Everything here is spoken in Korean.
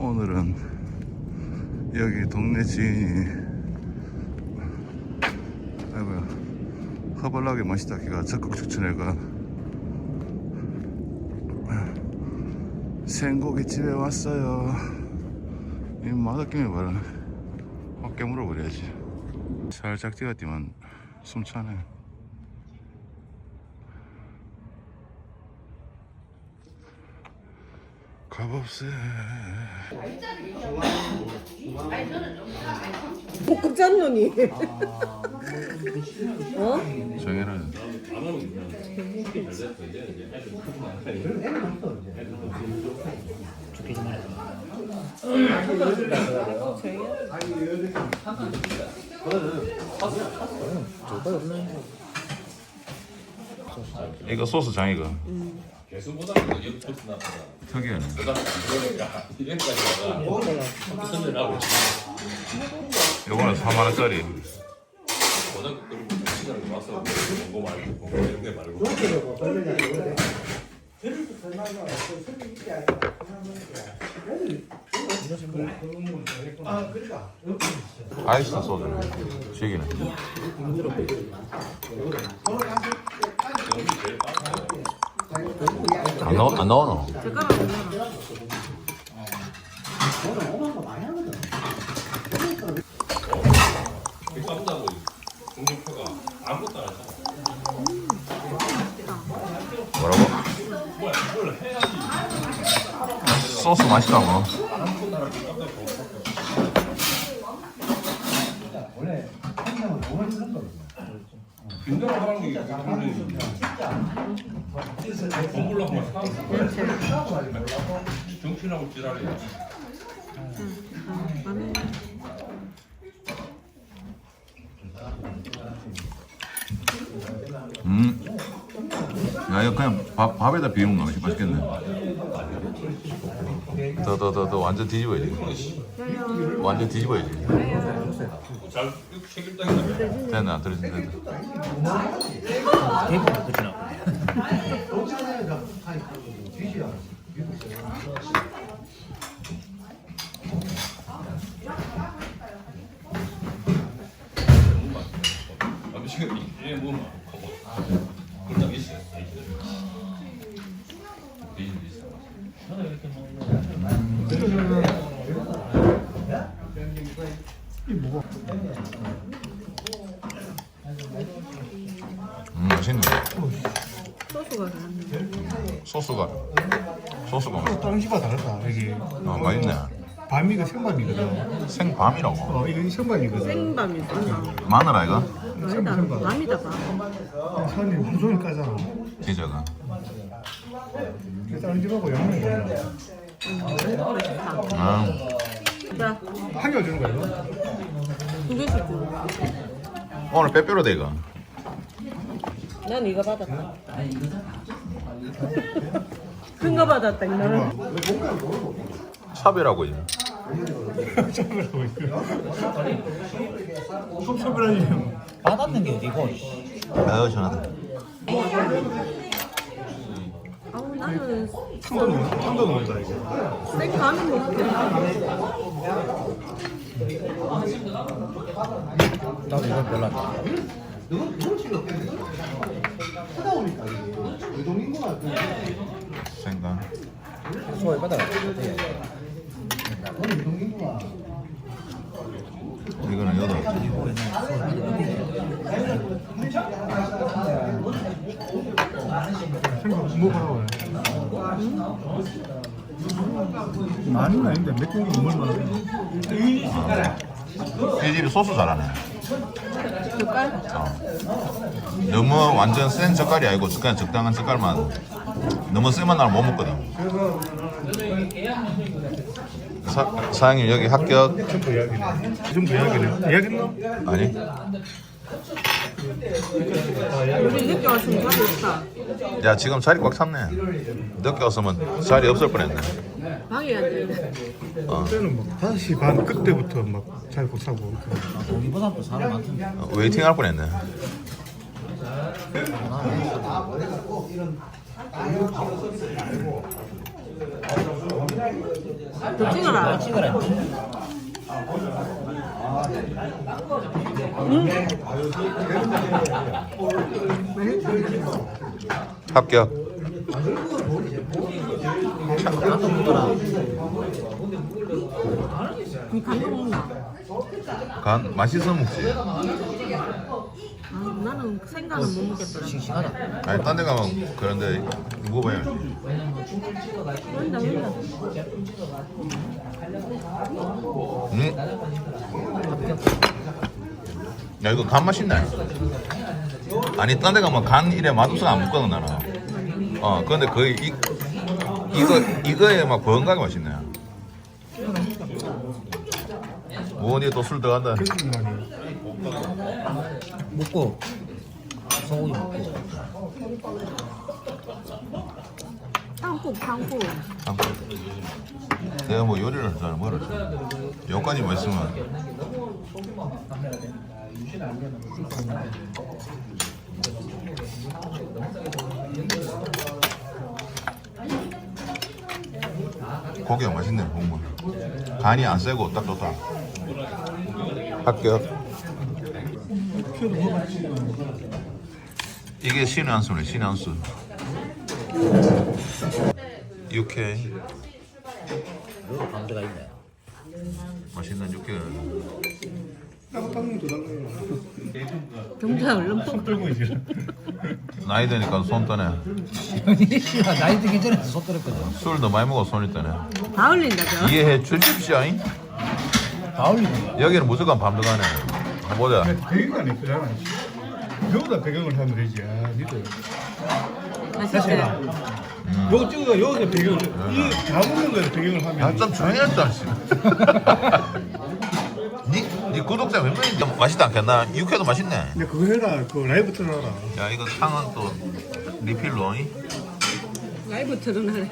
오늘은 여기 동네 지인이 아이고야 허벌나게 맛있다. 기가 적극 추천해가 생고기 집에 왔어요. 이 맛없기만 봐라 확 깨물어 버려야지. 살짝 찍었지만 숨 차네 값없어 볶음 짠노니. 어? 정혜는 이거 소스 장 이거 개 수보다는 여기 포트 나타나. 특이하네 그러니까 이래가지고 선전하고 요거는 4만 원짜리. 워낙 그리고 시간을 와서 공고 말고 공고 이런 게 말고. 아이스 소주네 시기네 나오 안 나오노 젓가락 없나? 싸운다고 공중표가 아무것도 안 하잖아. 뭐라고? 소스 맛있다고 빈대로 하는 게 그거는 건물로 한번 사는 정치라고 지랄이야. 마늘. 음. 야 이거 그냥 밥, 밥에다 비우는 거 맛있- 맛있겠네 더 더 더 더 완전 뒤집어야지. 완전 뒤집어야지. 됐나? 안 들어진 됐나 아 지금 이게 뭐 음 맛있네. 소스가 나왔네. 소스가 소스가 맛있어 땅지가 다르다. 여기 어, 맛있네. 밤이가 생밤이거든. 생밤이라고? 어 이거 생밤이거든. 생밤이 있나? 마늘 아이가? 아니다. 밤이다 밤. 선이 하루 종일 까잖아. 기저가. 그래서 땅집하고 양념이 달라 아 자, 한 개가 주는 거야 이거? 두 개씩 주는 거. 오늘 빼빼로데 이거 난 이거 받았다. 큰 거 받았다, 이거는. 차별하고 있네 섭섭하고 있어 섭섭하니 받았는 게 어디고? 아유 전화다 아우, 나는 참도 넣어 참도 넣는다 이거 생밤이 먹게. 나도 이건 별로 안 좋아. 생강. 소화에 받아가지고. 이거는 여덟. 생각 먹어라 많이는 아닌데 몇 개는 먹을만 이 집이 소스 잘하네. 젓갈? 너무 완전 센 젓갈이 아니고 그냥 적당한 젓갈만. 너무 세면 나는 못 먹거든. 사, 사장님 여기 합격. 좀더 이야기네 좀더 이야기네 이야기했나? 아니 우리 늦게 왔으면 자리 없다. 야 지금 자리 꽉 찼네 늦게 왔으면 자리 없을 뻔했네 방에 앉아있네. 그때는 막 5시 반 그때부터 막 잘고 차고 우리보다 또 사람 많던데. 어, 웨이팅 할 뻔했네 더 찍어라. 찍으라. 합격. 간 맛있어 먹지. 아, 나는 생간은 못 먹겠더라. 싱싱하다. 아니 딴 데 가면 그런데. 온다, 온다. 음. 야 이거 간 맛있네. 아니 딴 데 가면 간 이래 맛없어 안 먹거든 나는. 어 근데 거의 이 이거 이거에 막 번가게 맛있네. 뭐니 또 술 들어간다. 먹고 소고기 먹고. 탕국, 탕국. 내가 뭐 요리를 잘 모르지. 여기까지 뭐 있으면 고기가 맛있네 국물. 간이 안 세고 딱 좋다. 합격. 이게 신의 한 수네 신의 한 수. 육회. 여기 감자가 있네. 맛있는 육회. 땀땀도 달라요. 경자 얼른 이제. 나이 드니까 손 떠네. 나이 들기 전에 속 끓였거든. 술도 많이 먹어 손이 떠네. 다 흘린다, 저. 이해해 주십시오. 잉? 다 거야. 여기는 무조건 밤 들어가네. 한번 보자. 배경관이 있잖아. 여기다 배경을 하면 되지. 아, 니들. 맛있어. 요거 찍어가 여기다 배경을 이다 먹는 거에 배경을 하면. 야, 좀 조용히 했다, 구독자 몇 명인지 맛있다 않겠나? 육회도 맛있네. 근데 그거 해라. 그 라이브 틀어라. 야, 이거 탕은 또 리필로. 잉? 라이브 틀어놔라.